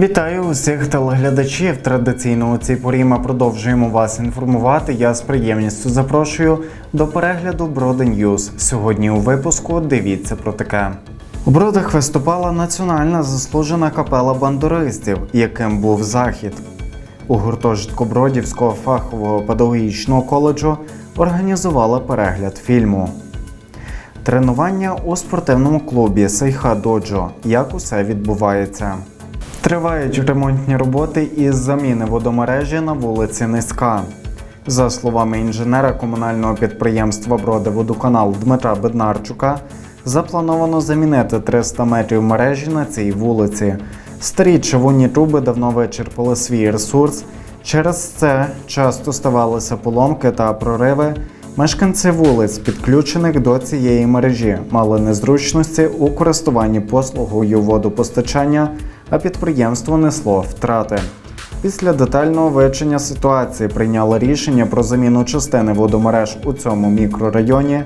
Вітаю усіх телеглядачів. Традиційно у цій порі ми продовжуємо вас інформувати. Я з приємністю запрошую до перегляду Броди Ньюз. Сьогодні у випуску дивіться про таке. У Бродах виступала національна заслужена капела бандуристів, яким був захід. У гуртожитку Бродівського фахового педагогічного коледжу організували перегляд фільму. Тренування у спортивному клубі Сейха Доджо. Як усе відбувається? Тривають ремонтні роботи із заміни водомережі на вулиці Низька. За словами інженера комунального підприємства Бродиводоканал Дмитра Беднарчука, заплановано замінити 300 метрів мережі на цій вулиці. Старі човунні труби давно вичерпали свій ресурс. Через це часто ставалися поломки та прориви. Мешканці вулиць, підключених до цієї мережі, мали незручності у користуванні послугою водопостачання, а підприємство несло втрати. Після детального вивчення ситуації прийняли рішення про заміну частини водомереж у цьому мікрорайоні.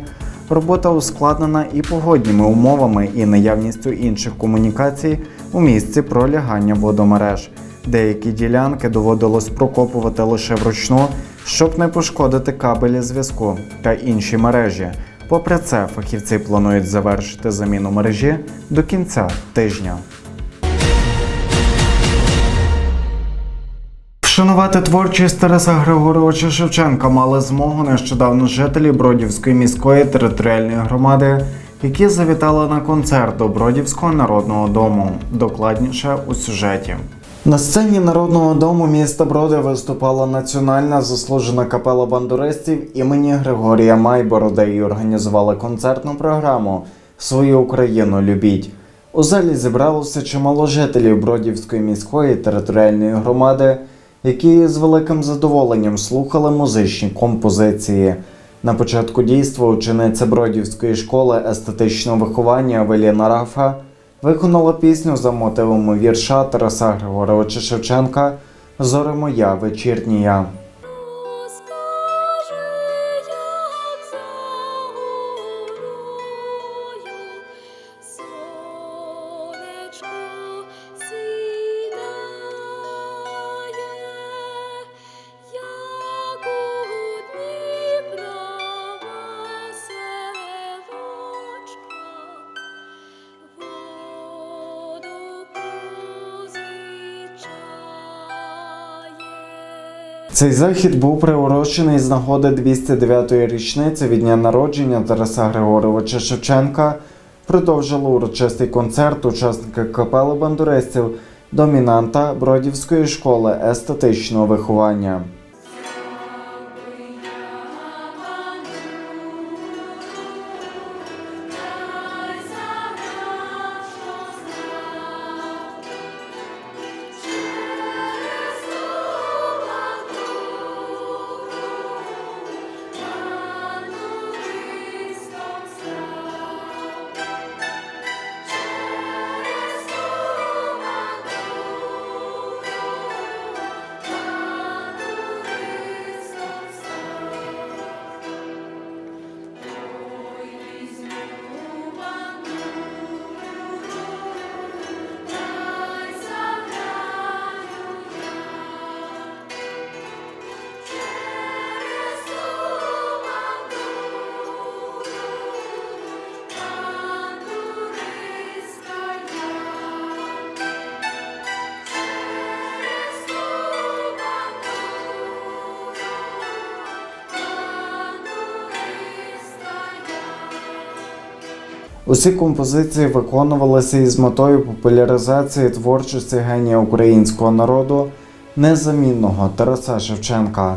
Робота ускладнена і погодніми умовами, і наявністю інших комунікацій у місці пролягання водомереж. Деякі ділянки доводилось прокопувати лише вручну, щоб не пошкодити кабелі зв'язку та інші мережі. Попри це, фахівці планують завершити заміну мережі до кінця тижня. Вшанувати творчість Тараса Григоровича Шевченка мали змогу нещодавно жителі Бродівської міської територіальної громади, які завітали на концерт до Бродівського народного дому. Докладніше у сюжеті. На сцені народного дому міста Броди виступала національна заслужена капела бандуристів імені Григорія Майборода і організували концертну програму Свою Україну любіть. У залі зібралося чимало жителів Бродівської міської територіальної громади, які з великим задоволенням слухали музичні композиції. На початку дійства учениця Бродівської школи естетичного виховання Веліна Рафа виконала пісню за мотивами вірша Тараса Григоровича Шевченка Зори моя вечірнія. Цей захід був приурочений з нагоди 209-ї річниці від дня народження Тараса Григоровича Шевченка. Продовжили урочистий концерт учасники капели бандуристів, домінанта Бродівської школи естетичного виховання. Усі композиції виконувалися із метою популяризації творчості генія українського народу, незамінного Тараса Шевченка.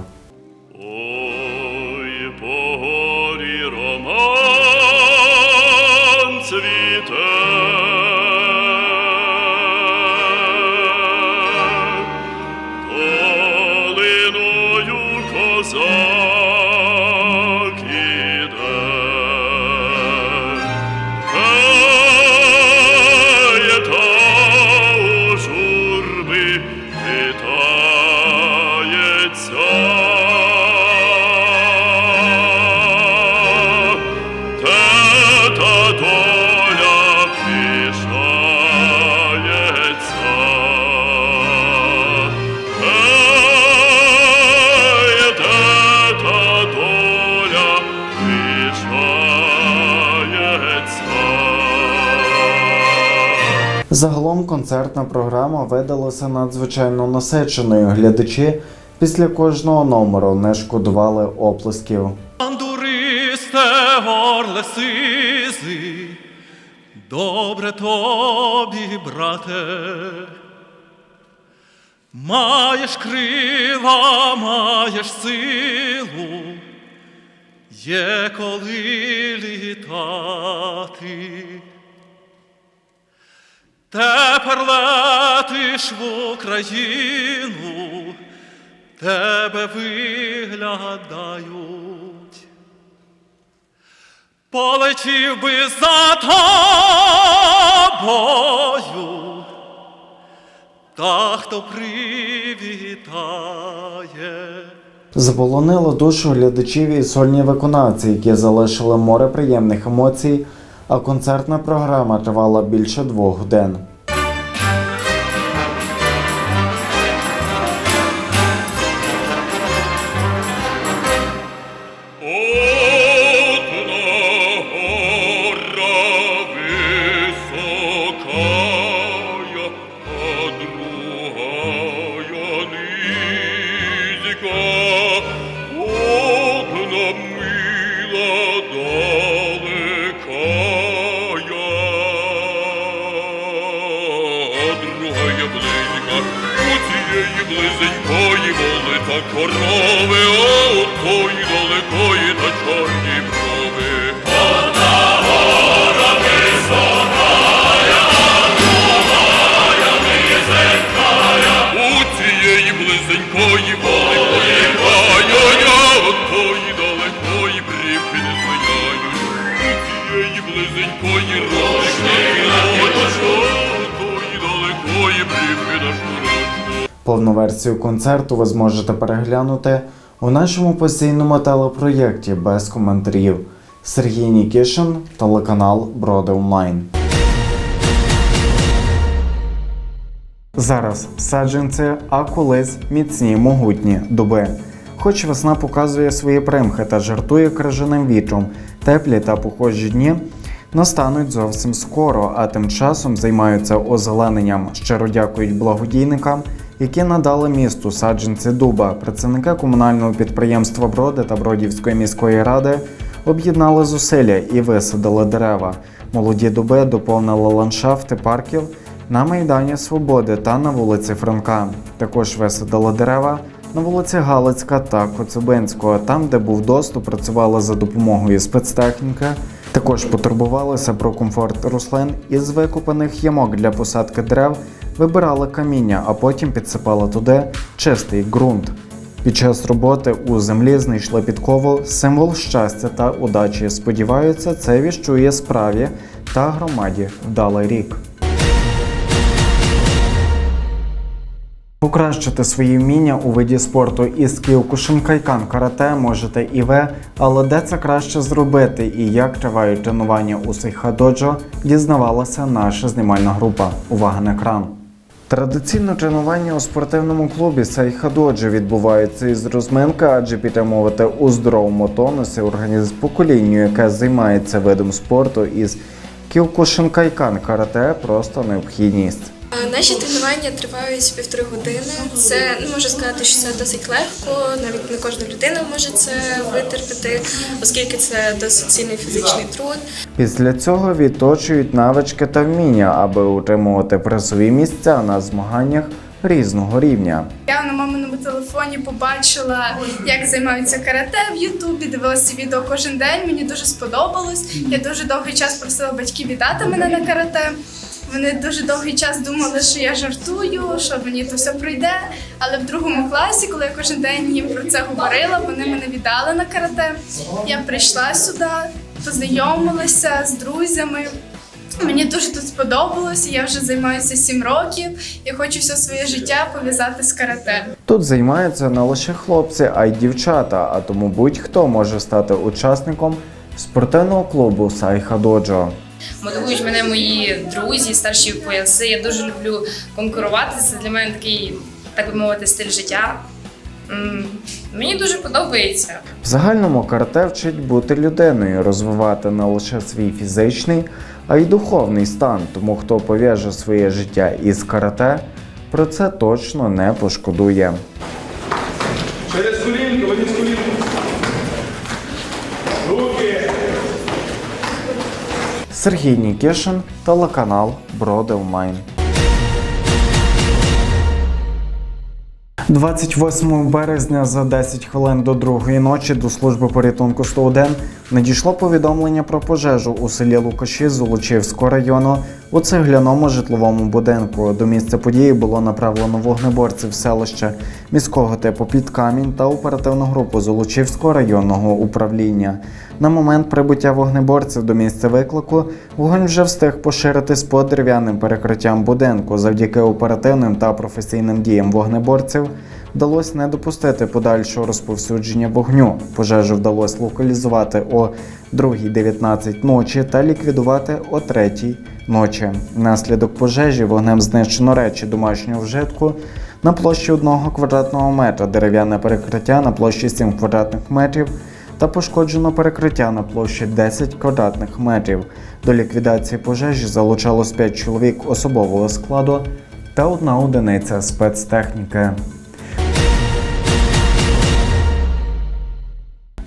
Концертна програма видалася надзвичайно насиченою. Глядачі після кожного номеру не шкодували оплесків. Добре тобі, брате. Маєш крила, маєш силу, є коли літати. Тепер летиш в Україну, тебе виглядають. Полетів би за тобою, та хто привітає. Заполонило душу глядачів і сольні виконавці, які залишили море приємних емоцій, а концертна програма тривала більше двох годин. Одна близенької воли та корови, о, тої далекої та чорні брови. Версію концерту ви зможете переглянути у нашому постійному телепроєкті без коментарів. Сергій Нікішин, телеканал Броди Онлайн. Зараз саджанці, а колись міцні могутні дуби. Хоч весна показує свої примхи та жартує крижаним вітром, теплі та похожі дні настануть зовсім скоро, а тим часом займаються озелененням. Щиро дякують благодійникам, які надали місту саджанці дуба. Працівники комунального підприємства Броди та Бродівської міської ради об'єднали зусилля і висадили дерева. Молоді дуби доповнили ландшафти парків на Майдані Свободи та на вулиці Франка. Також висадили дерева на вулиці Галицька та Коцюбинського, там, де був доступ, працювали за допомогою спецтехніки. Також потурбувалися про комфорт рослин із викопаних ямок для посадки дерев, вибирали каміння, а потім підсипали туди чистий ґрунт. Під час роботи у землі знайшли підкову символ щастя та удачі. Сподіваються, це віщує справі та громаді вдалий рік. Покращити свої вміння у виді спорту із кіокушинкайкан карате можете і ви, але де це краще зробити і як тривають тренування у Сейхадоджо, дізнавалася наша знімальна група. Увага на екран. Традиційно тренування у спортивному клубі Сайхадоджі відбувається із розминки, адже підтримувати у здоровому тонусі організм поколінню, яке займається видом спорту із кілкушинкайкан карате просто необхідність. Е, Наші тренування тривають півтори години. Це не можу сказати, що це досить легко. Навіть не кожна людина може це витерпіти, оскільки це досить сильний фізичний труд. Після цього відточують навички та вміння, аби утримувати призові місця на змаганнях різного рівня. Я на маминому телефоні побачила, як займаються карате в Ютубі. Дивилася відео кожен день. Мені дуже сподобалось. Я дуже довгий час просила батьків віддати мене на карате. Вони дуже довгий час думали, що я жартую, що мені то все пройде. Але в другому класі, коли я кожен день їм про це говорила, вони мене віддали на карате. Я прийшла сюди, познайомилася з друзями. Мені дуже тут сподобалось. Я вже займаюся сім років і хочу все своє життя пов'язати з карате. Тут займаються не лише хлопці, а й дівчата, а тому будь-хто може стати учасником спортивного клубу Сайхадоджо. Мотивують мене мої друзі, старші пояси. Я дуже люблю конкурувати. Це для мене такий, так би мовити, стиль життя. Мені дуже подобається. В загальному карате вчить бути людиною, розвивати не лише свій фізичний, а й духовний стан. Тому хто пов'яже своє життя із карате, про це точно не пошкодує. Через колінку, виніс колінку. Руки. Сергій Нікішин, телеканал Бродевмайн. Онлайн. 28 березня за 10 хвилин до другої ночі до служби порятунку 101 надійшло повідомлення про пожежу у селі Лукаші Золочівського району у цегляному житловому будинку. До місця події було направлено вогнеборців селища міського типу під камінь та оперативну групу Золочівського районного управління. На момент прибуття вогнеборців до місця виклику вогонь вже встиг поширитись по дерев'яним перекриттям будинку. Завдяки оперативним та професійним діям вогнеборців вдалося не допустити подальшого розповсюдження вогню. Пожежу вдалося локалізувати о 2.19 ночі та ліквідувати о 3 ночі. Внаслідок пожежі вогнем знищено речі домашнього вжитку на площі 1 квадратного метра, дерев'яне перекриття на площі 7 квадратних метрів та пошкоджено перекриття на площі 10 квадратних метрів. До ліквідації пожежі залучалось 5 чоловік особового складу та одна одиниця спецтехніки.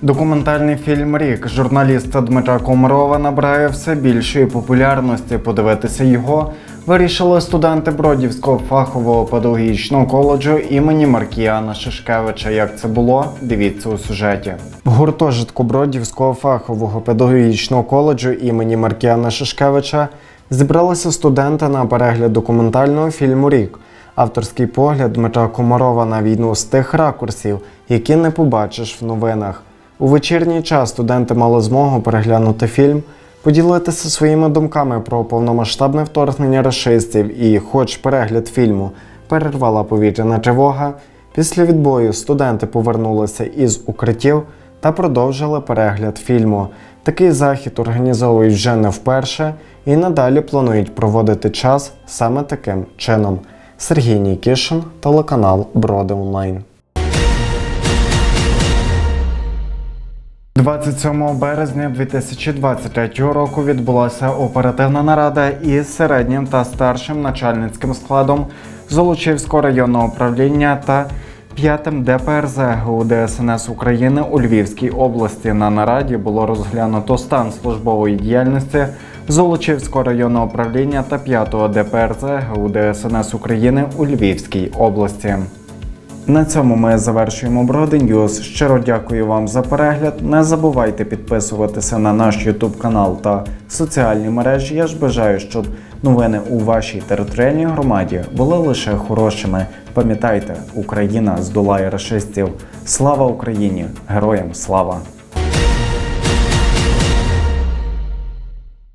Документальний фільм Рік журналіста Дмитра Комарова набирає все більшої популярності. Подивитися його вирішили студенти Бродівського фахового педагогічного коледжу імені Маркіяна Шишкевича. Як це було? Дивіться у сюжеті. В гуртожитку Бродівського фахового педагогічного коледжу імені Маркіяна Шишкевича зібралися студенти на перегляд документального фільму Рік. Авторський погляд Дмитра Комарова на війну з тих ракурсів, які не побачиш в новинах. У вечірній час студенти мали змогу переглянути фільм, поділитися своїми думками про повномасштабне вторгнення рашистів і, хоч перегляд фільму перервала повітряна тривога, після відбою студенти повернулися із укриттів та продовжили перегляд фільму. Такий захід організовують вже не вперше і надалі планують проводити час саме таким чином. Сергій Нікішин, телеканал Броди Онлайн. 27 березня 2023 року відбулася оперативна нарада із середнім та старшим начальницьким складом Золочівського районного управління та 5-м ДПРЗ ГУ ДСНС України у Львівській області. На нараді було розглянуто стан службової діяльності Золочівського районного управління та 5-го ДПРЗ ГУ ДСНС України у Львівській області. На цьому ми завершуємо Броди News. Щиро дякую вам за перегляд. Не забувайте підписуватися на наш YouTube канал та соціальні мережі. Я ж бажаю, щоб новини у вашій територіальній громаді були лише хорошими. Пам'ятайте, Україна здолає расистів. Слава Україні! Героям слава!